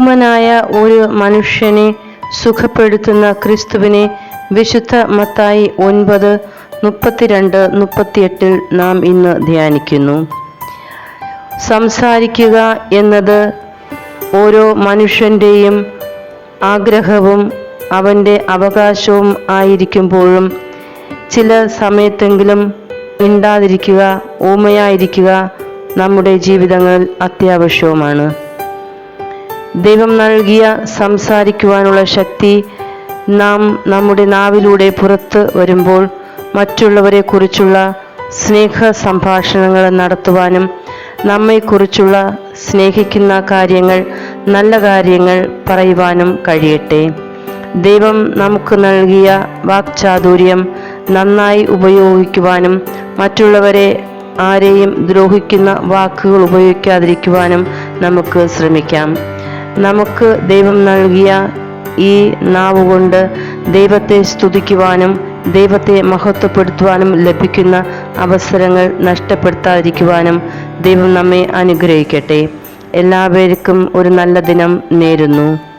ഊമനായ ഒരു മനുഷ്യനെ സുഖപ്പെടുത്തുന്ന ക്രിസ്തുവിനെ വിശുദ്ധ മത്തായി ഒൻപത് മുപ്പത്തിരണ്ട് മുപ്പത്തിയെട്ടിൽ നാം ഇന്ന് ധ്യാനിക്കുന്നു. സംസാരിക്കുക എന്നത് ഓരോ മനുഷ്യന്റെയും ആഗ്രഹവും അവന്റെ അവകാശവും ആയിരിക്കുമ്പോഴും ചില സമയത്തെങ്കിലും മിണ്ടാതിരിക്കുക ഊമയായിരിക്കുക നമ്മുടെ ജീവിതങ്ങൾ അത്യാവശ്യവുമാണ്. ദൈവം നൽകിയ സംസാരിക്കുവാനുള്ള ശക്തി നാം നമ്മുടെ നാവിലൂടെ പുറത്ത് വരുമ്പോൾ മറ്റുള്ളവരെക്കുറിച്ചുള്ള സ്നേഹ സംഭാഷണങ്ങൾ നടത്തുവാനും നമ്മെക്കുറിച്ചുള്ള സ്നേഹിക്കുന്ന കാര്യങ്ങൾ നല്ല കാര്യങ്ങൾ പറയുവാനും കഴിയട്ടെ. ദൈവം നമുക്ക് നൽകിയ വാക്ചാതുര്യം നന്നായി ഉപയോഗിക്കുവാനും മറ്റുള്ളവരെ ആരെയും ദ്രോഹിക്കുന്ന വാക്കുകൾ ഉപയോഗിക്കാതിരിക്കുവാനും നമുക്ക് ശ്രമിക്കാം. നമുക്ക് ദൈവം നൽകിയ ഈ നാവ് കൊണ്ട് ദൈവത്തെ സ്തുതിക്കുവാനും ദൈവത്തെ മഹത്വപ്പെടുത്തുവാനും ലഭിക്കുന്ന അവസരങ്ങൾ നഷ്ടപ്പെടുത്താതിരിക്കുവാനും ദൈവം നമ്മെ അനുഗ്രഹിക്കട്ടെ. എല്ലാവർക്കും ഒരു നല്ല ദിനം നേരുന്നു.